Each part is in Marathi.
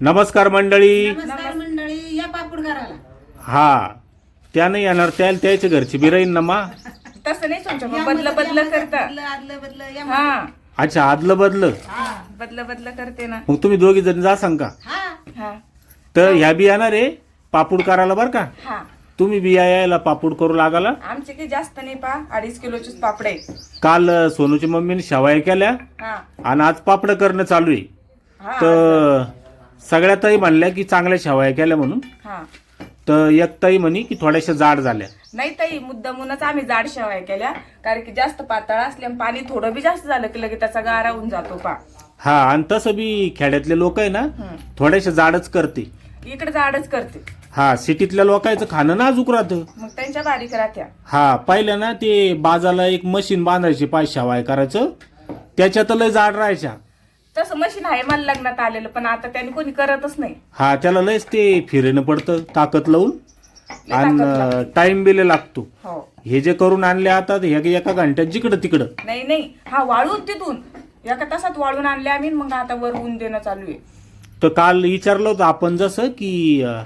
नमस्कार मंडळी. नमस्कार मंडळी या पापड करायला हा त्या नाही येणार त्या त्याच्या घरची. बिराईन ना मा. तसं नाही बदल बदल करता. बदलं, आदलं बदलं या हा. अच्छा आदलं बदलं? हा. बदल बदल करते ना. मग तुम्ही दोघी जण जा सांग. का हा. हा. तर ह्या बी येणार आहे पापूड करायला बर का? हा. तुम्ही बिया यायला पापूड करू लागाला? आमचे काही जास्त नाही पा अडीच किलोचेच पापड काल अ, सोनूची मम्मीने शेवाया केल्या. हा. आणि आज पापड करणं चालू आहे. हा. तर सगळ्या ताई म्हणल्या की चांगल्या शेवाया केल्या म्हणून. हा. तर एक ताई म्हणे की थोड्याशा जाड झाल्या. नाही ताई मुद्दामूनच आम्ही जाड शेवाय केल्या. कारण की जास्त पातळ असल्या आणि पाणी थोडं बी जास्त झालं की लगेच त्याचा गारा होऊन जातो पा. हा आणि तसं बी खेड्यातले लोक आहे ना. थोड्याशा जाडच करते. इकडे जाडच करते. हा सिटीतल्या लोकांचं खाणं नाजूक राहतं. मग त्यांच्या बारीक राहत्या. हा पाहिलं ना ते बाजाला एक मशीन बांधायची पाय शेवाय करायचं. त्याच्यात लय जाड राहायच्या. तसं मशीन आहे मला लग्नात आलेलं पण आता त्यांनी कोणी करतच नाही. हा त्याला लयच ते फिरेनं पडतं ताकद लावून. आणि टाइम बिले लागतो. हो. हे जे करून आणले आता हे एका घंट्यात जिकडं तिकडं. नाही नाही. हा वाळून तिथून. एका तासात वाळून आणले आम्ही मग आता वर ऊन देणं चालू आहे. तर काल विचारलं होतं आपण जसं की अं,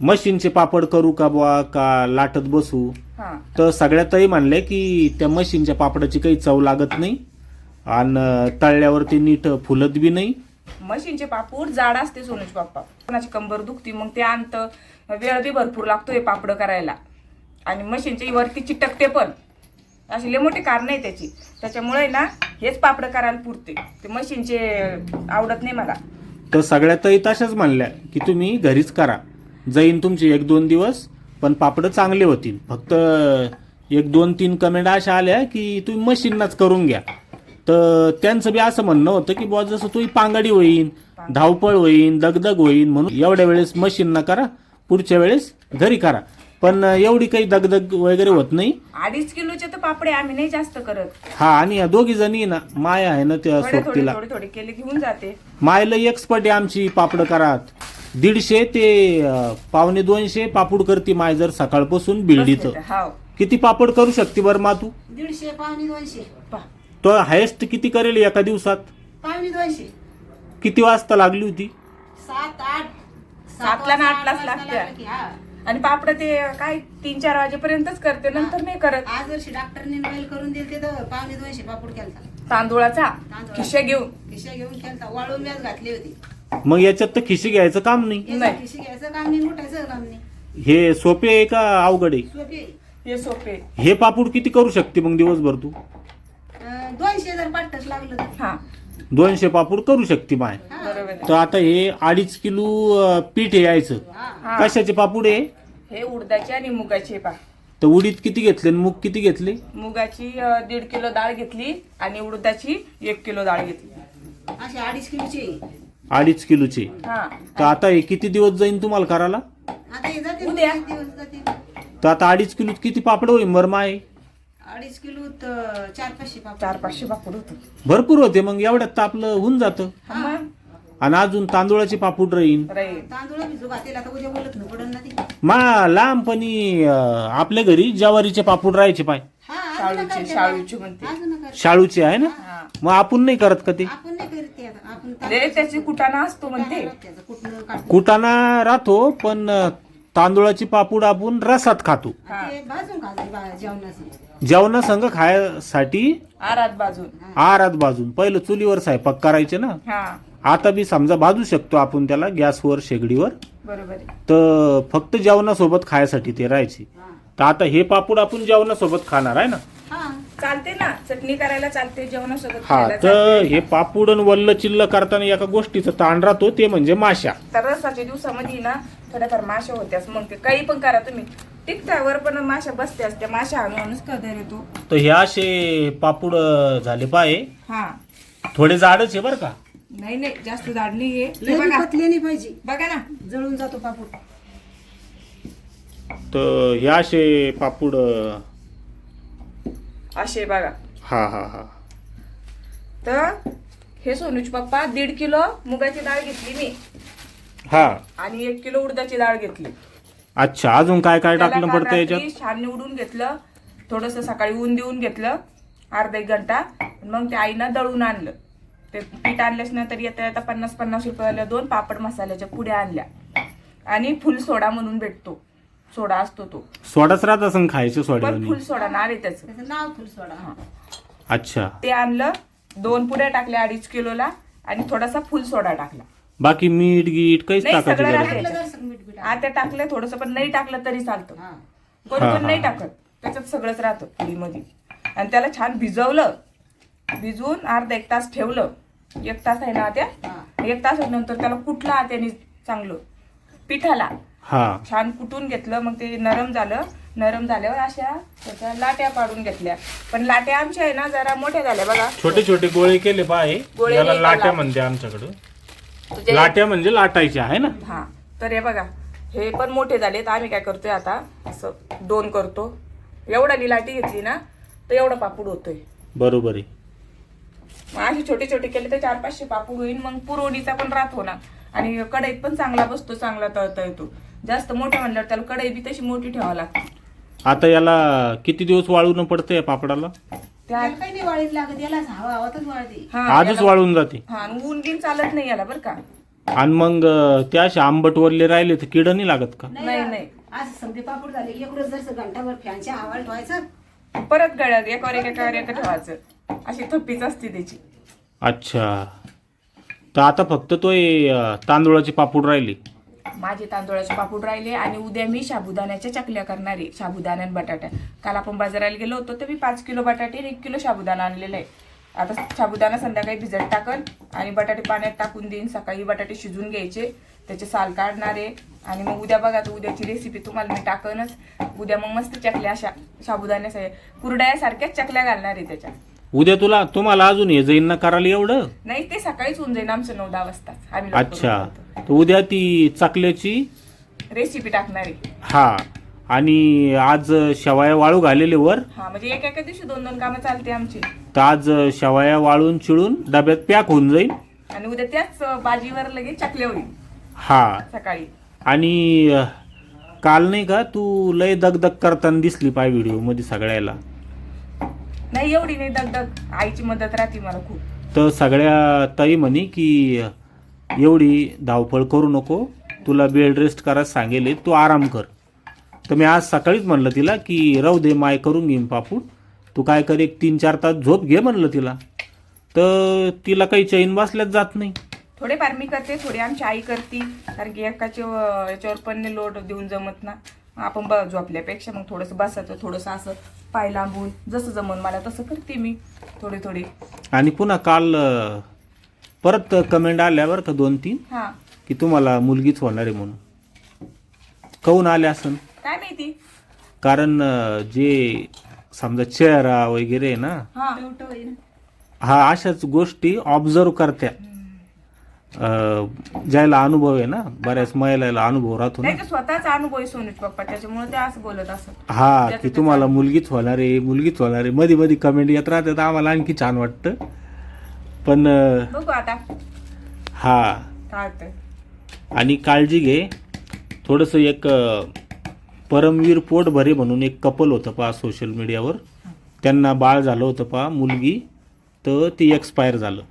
मशीनचे पापड करू का बुवा का लाटत बसू? हा. तर सगळ्यातही म्हणले की त्या मशीनच्या पापडाची काही चव लागत नाही. आणि तळल्यावरती नीट फुलत बी नाही. मशीनचे पापूड जाड असते सोनूचे पप्पा. कोणाची कंबर दुखती मग ते आणतं. वेळ बी भरपूर लागतोय पापड करायला. आणि मशीनच्या वरती चिटकते पण. अशी लय मोठी कारण आहे त्याची. त्याच्यामुळे ना हेच पापड करायला पुरते. ते मशीनचे आवडत नाही मला. तर सगळ्यातही तशाच म्हणल्या की तुम्ही घरीच करा. जाईन तुमचे एक दोन दिवस पण पापड चांगले होतील. फक्त एक दोन तीन कमेंट अशा आल्या की तुम्ही मशीननाच करून घ्या. तर त्यांचं बी असं म्हणणं होतं की बुवा जसं तुम्ही पांगडी होईन धावपळ होईन दगदग होईन म्हणून एवढ्या वेळेस मशीनना करा पुढच्या वेळेस घरी करा. पण एवढी काही दगदग वगैरे होत नाही. अडीच किलोचे तर पापडे आम्ही नाही जास्त करत. हा आणि या दोघी जणी ना माया आहे ना त्या थोडे थोडे सोबतीला. थोडे थोडे केले घेऊन जाते. मायला एक्सपर्ट आहे आमची पापड करात. दीडशे ते अं, पावणे दोनशे पापूड करते माय जर सकाळपासून बिल्डीचं. किती पापड करू शकते बरं मा तू? दीडशे पावणे दोनशे. पहा. तो हायेस्ट किती करेल एका दिवसात? पावणे दोनशे. किती वाजता लागली होती? सात आठ. सातला ना आठलाच हा. आणि पापड ते काय तीन चार वाजेपर्यंतच करते नंतर नाही करत. आज वर्षी डॉक्टरने नोवेल करून दिले तर पावणे दोनशे पापड केलता. तांदूळाचा? तांदूळाचा. खिशे घेऊन. खिशा घेऊन केलता. वाळून व्याज घातली होती. मग याच्यात तर खिशी घ्यायचं काम नाही. खिशी घ्यायचं काम नाही उठायचं काम नाही. हे सोपे आहे का अवघड आहे? सोपी. हे सोपे. हे पापूड किती करू शकते मग दिवसभर तू? दोनशे जर पाठच लागलं तर. हा. दोनशे पापूड करू शकते माय हा. बरोबर आहे. तर आता हे अडीच किलो अं, पीठ आहे यायचं. हा. कशाचे पापूड आहे हे उडदाचे आणि मुगाचे पा. तर उडीद किती घेतले आणि मूग किती घेतले? मुगाची अं, दीड किलो डाळ घेतली आणि उडदाची एक किलो डाळ घेतली. अशी अडीच किलोची. आहे. अडीच किलोचे. हा. तर आता हे किती दिवस जाईन तुम्हाला करायला? आता हे जाते उद्या. एक दिवस जाते तर आता अडीच किलोत किती पापड होईल? बरं माय अडीच किलो तर चार पाचशे पापड. चार पाचशे पापड होते. भरपूर होते मग एवढ्यात तर आपलं होऊन जातं. आणि अजून तांदूळाचे पापूड राहीन. राहील तांदूळ भिजू घातेल आता उद्या बोलत ना पडन ना ती. मा लहानपणी अं, आपल्या घरी ज्वारीचे पापूड राहायचे पाय. हा शाळूचे शाळूचे म्हणते. शाळूचे आहे ना? हा. मग आपण नाही करत का ते? आपण नाही करीत ते आता. आपण लय त्याची कुटाणा असतो म्हणते. त्याचं कुठनं काढतो? कुटाणा राहतो पण अं, तांदूळाची पापूड आपण रसात खातो. हा. ते भाजून खायचं बा- जेवणाचं जेवणा संघ खायसाठी आरात बाजून आरात भाजून. पहिलं चुलीवर स्वयंपाक करायचे ना. हा. आता बी समजा भाजू शकतो आपण त्याला गॅसवर शेगडीवर. बरोबर आहे. तर फक्त जेवणासोबत खायसाठी ते राहायचे. तर आता हे पापूड आपण जेवणासोबत खाणार आहे ना. हा. चालते ना चटणी करायला चालते जेवणासोबत हा खायला तर चालते. हे पापूड आणि वल्ल चिल्ल करताना एका गोष्टीचा ताण राहतो ते म्हणजे माशा. तर रसाच्या दिवसामध्ये ना थोड्याफार माशा होत्याच. मग ते काही पण करा तुम्ही. टिकटावर पण माशा बसत्याच. त्या माशा आणूनच कदर येतो. तर हे असे पापूड झाले पाय. हा. थोडे जाडच आहे बरं का? नाही नाही जास्त जाड नाहीये. लय हे बी बघा. पतले नाही पाहिजे. बघा ना. जळून जातो पापूड. तर हे असे पापूड असे बघा. हा हा हा. तर हे सोनूच पप्पा दीड किलो मुगाची डाळ घेतली मी. हा. आणि एक किलो उडदाची डाळ घेतली. अच्छा अजून काय काय त्याला टाकलं काल पडतं रात्री याच्यात? छान निवडून घेतलं. थोडस सकाळी ऊन देऊन घेतलं. अर्धा एक घंटा. मग ते आईनं दळून आणलं. ते पीठ आणल्याच नंतर येता येता पन्नास पन्नास रुपयाला दोन पापड मसाल्याच्या पुड्या आणल्या. आणि फुल सोडा म्हणून भेटतो. सोडा असतो तो. सोडाच राहत असं खायचं पण सोड्याने फुल सोडा नाव आहे त्याचं. त्याचं नाव फुल सोडा. हा. अच्छा. ते आणलं दोन पुड्या टाकल्या अडीच किलोला आणि थोडासा फुल सोडा टाकला. बाकी मीठ गीट काहीच नाही, टाकायची सगळं गरज राहते. नाही. टाकलं जर मीठ. बीठ आता टाकलं थोडस पण नाही टाकलं तरी चालतं. हा. कोणी हा, पण नाही. टाकत. त्याच्यात सगळंच राहतं पुरीमध्ये. आणि त्याला छान भिजवलं. भिजवून अर्धा एक तास ठेवलं. एक तास आहे ना त्या हा. एक तास नंतर त्याला कुठला त्याने चांगलं? पिठाला. हा. छान कुटून घेतलं मग ते नरम झालं. नरम झाल्यावर अशा त्याच्या लाट्या पाडून घेतल्या. पण लाट्या आमच्या आहे ना जरा मोठ्या झाल्या बघा. छोटे छोटे गोळे केले पाय गोळे याला नाही लाट्या? म्हणते आमच्याकडं. तुझ्या- लाट्या म्हणजे लाटायच्या आहे ना. हा. तर हे बघा हे पण मोठे झालेत. आम्ही काय करतोय आता असं दोन करतो. एवढा लाटी घेतली ना तर एवढा पापूड होतोय. बरोबर आहे. मग असे छोटे छोटे केले तर चार पाचशे पापूड होईल मग पुरवणीचा पण राहत होणार आणि कढईत पण चांगला बसतो चांगला तळता येतो. जास्त मोठे म्हणल्यावर त्याला कढई बी तशी मोठी ठेवावी लागते. आता याला किती दिवस वाळून पडतंय पापडाला? त्या त्याला काही नाही वाळीत लागत याला हवा हवातच वाळते. हा आजच याला- वाळून जाते. हा आणि ऊन बिन चालत नाही याला बरं का. आणि मग अं, ते असे आंबट वरले राहिले तर किड नाही लागत का? नाही, नाही. असं समजे पापड झाले. एक रोज जर घंटाभर फॅनच्या हवा ठेवायचं. परत गळ्यात एकावर एक एकावर एक ठेवायचं. अशी थप्पीच असते त्याची. अच्छा. तर आता फक्त तो हे, अं, तांदूळाची पापूड राहिली. माझे तांदूळाचे पापूड राहिले आणि उद्या मी साबुदाण्याच्या चकल्या करणार आहे साबुदाणा आणि बटाट्या काल आपण बाजाराला गेलो होतो तर मी पाच किलो बटाटे आणि एक किलो साबुदाणा आणलेला आहे. आता साबुदाणा संध्याकाळी भिजत टाकन आणि बटाटे पाण्यात टाकून देईन. सकाळी बटाटे शिजून घ्यायचे त्याचे साल काढणार आहे. आणि मग उद्या बघा तर उद्याची रेसिपी तुम्हाला मी टाकनच. उद्या मग मस्त चकल्या अशा साबुदाण्याच्या कुरड्यासारख्याच चकल्या घालणार आहे त्याच्या. उद्या तुला तुम्हाला अजून हे जाईन ना करायला एवढं? नाही ते सकाळीच होऊन जाईल आमचं नऊ दहा वाजता आम्ही लवकर अच्छा. उठतो. तर उद्या ती चकल्याची? रेसिपी टाकणार आहे. हा. आणि आज शेवाया वाळू घालेले वर? हा म्हणजे एका एका दिवशी दोन दोन कामं चालते आमची. तर आज शेवाया वाळून चिळून डब्यात पॅक होऊन जाईल आणि उद्या त्याच अं, बाजीवर लगेच चकले होईल. हा. सकाळी. आणि अं, काल नाही का तू लय दगदग करताना दिसली पाय व्हिडिओमध्ये सगळ्याला. नाही एवढी नाही दगदग. आईची मदत राहते मला खूप. तर सगळ्या ताई म्हणे की एवढी धावपळ करू नको. तुला बेड रेस्ट करायला सांगेल तू आराम कर. तर मी आज सकाळीच म्हणलं तिला की राहू दे माय करून घेईन पापूड तू काय कर एक तीन चार तास झोप घे म्हणलं तिला. तर तिला काही चैन बसल्याच जात नाही. थोडेफार मी करते थोडी आमची आई करते. कारण की एकाच्या याच्यावर पण लोड देऊन जमत ना. आपण ब झोपल्यापेक्षा मग थोडंसं बसायचं थोडंसं असं पाय लांबून जसं जमून मला तसं करते मी थोडी थोडी. आणि पुन्हा काल अं, परत कमेंट आल्या बरं का दोन तीन हा. की तुम्हाला मुलगीच होणार आहे म्हणून. काहून आले असन? काय माहिती? कारण अं, जे समजा चेहरा वगैरे आहे ना हा. हा अशाच गोष्टी ऑब्झर्व करत्या. ज्याला अनुभव आहे ना बऱ्याच महिलाला अनुभव राहतो ना. स्वतःचा अनुभव आहे पप्पा त्याच्यामुळे ते असं बोलत असत. हा की तुम्हाला. मुलगीच होणार आहे मुलगीच होणार आहे. मध्ये मध्ये कमेंट येत राहतात आम्हाला आणखी छान वाटतं. पण अं, बघू आता. हा. आणि काळजी घे. थोडंसं एक परमवीर पोटभरे म्हणून एक कपल होतं पहा सोशल मीडियावर त्यांना बाळ झालं होतं पहा मुलगी. तर ती एक्सपायर झालं.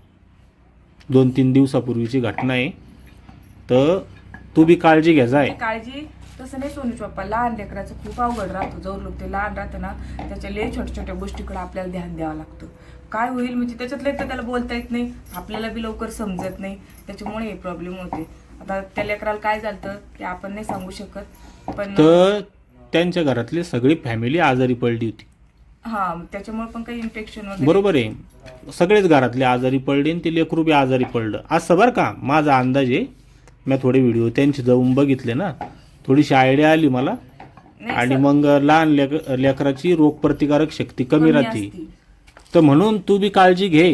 दोन तीन दिवसापूर्वीची घटना आहे. तर तू बी काळजी घ्या जाय. काळजी तसं नाही सोनूच पप्पा लहान लेकराचं खूप अवघड राहतो. जर लोक ते लहान राहतं ना त्याच्या लय छोट्या छोट्या गोष्टीकडे आपल्याला ध्यान द्यावं लागतं. काय होईल? म्हणजे त्याच्यातले तर त्याला बोलता येत नाही. आपल्याला बी लवकर समजत नाही. त्याच्यामुळे हे प्रॉब्लेम होते. आता त्या लेकराला काय झालं ते आपण नाही सांगू शकत पण तर त्यांच्या घरातली सगळी फॅमिली आजारी पडली होती. हा त्याच्यामुळे पण काही इन्फेक्शन वगैरे बरोबर आहे. सगळेच घरातले आजारी पडले आणि ते लेकरू बी आजारी पडलं. असं बरं का? माझा अंदाज आहे. मी थोडे व्हिडिओ त्यांचे जाऊन बघितले ना. थोडीशी आयडिया आली मला. नाही, आणि मग लहान लेक लेकराची रोगप्रतिकारक शक्ती कमी कमी राहते. असती. तर म्हणून तू बी काळजी घे.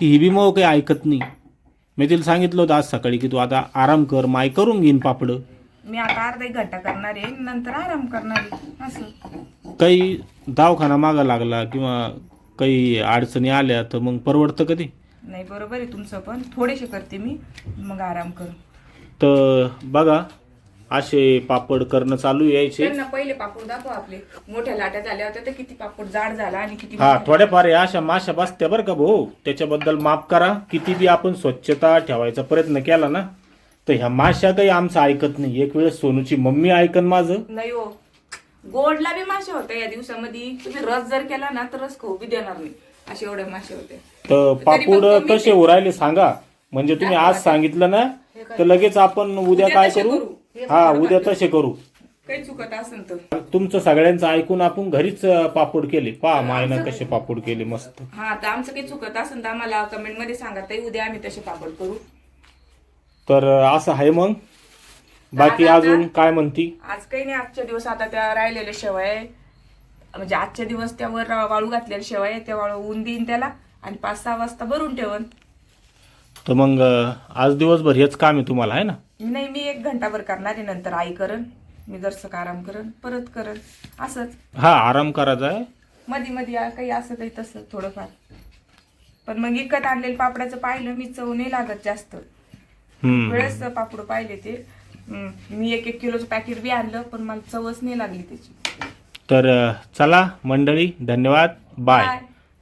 की ही बी मग काही ऐकत नाही. मी तिला सांगितलं होतं आज सकाळी की तू आता आराम कर माय करून घेईन पापड. मी आता अर्धा एक घंटा करणार आहे नंतर आराम करणार आहे असं. काही दवाखाना मागा लागला किंवा काही अडचणी आल्या तर मग परवडतं कधी? नाही बरोबर आहे तुमचं पण. थोडेसे करते मी मग आराम कर. तर बघा असे पापड करणं चालू यायचे. त्यांना पहिले पापड दाखव आपले. मोठ्या लाट्या झाल्या होत्या तर किती पापड जाड झाला आणि किती हा. थोड्याफार या अशा माशा बसत्या बरं का भाऊ. त्याच्याबद्दल माफ करा. किती बी आपण स्वच्छता ठेवायचा प्रयत्न केला ना तर ह्या माशा काही आमचं ऐकत नाही. एक वेळेस सोनूची मम्मी ऐकन माझं. नाही हो. गोडला बी मासे होते या दिवसामध्ये. तुम्ही रस जर केला ना तर रस खाऊ बी देणार नाही. असे एवढे मासे होते तर पापड कसे उरायले सांगा. म्हणजे तुम्ही आज सांगितलं ना तर लगेच आपण उद्या काय करू. हा उद्या तसे करू. काही चुकत असेल तर. तुमचं सगळ्यांचं ऐकून आपण घरीच पापड केले. पहा मायनं कसे पापड केले मस्त. हा तर आमचं काही चुकत असेल तर आम्हाला कमेंटमध्ये सांगा. ताई उद्या आम्ही तसे पापड करू. तर असं आहे मग. बाकी आता- अजून काय म्हणती? आज काही नाही आजच्या दिवस आता त्या राहिलेल्या शेवाय म्हणजे आजच्या दिवस त्यावर वाळू घातलेल्या शेवाय त्या वाळवून देईन त्याला आणि पाच सहा वाजता भरून ठेवन. तर मग अं, आज दिवसभर हेच काम आहे तुम्हाला आहे ना? नाही मी एक घंटाभर करणार आहे नंतर आई करन मी जरसं आराम करन परत करन असंच. हा आराम करायचा आहे. मध्ये मध्ये आ- काही असं काही तसं थोडंफार. पण मग विकत आणलेलं पापडाचं पाहिलं मी चव नाही लागत जास्त. वेळेस पापड पाहिले ते. मी एक एक किलोचं पॅकेट बी आणलं पण मला चवच नाही लागली त्याची. तर चला मंडळी धन्यवाद. बाय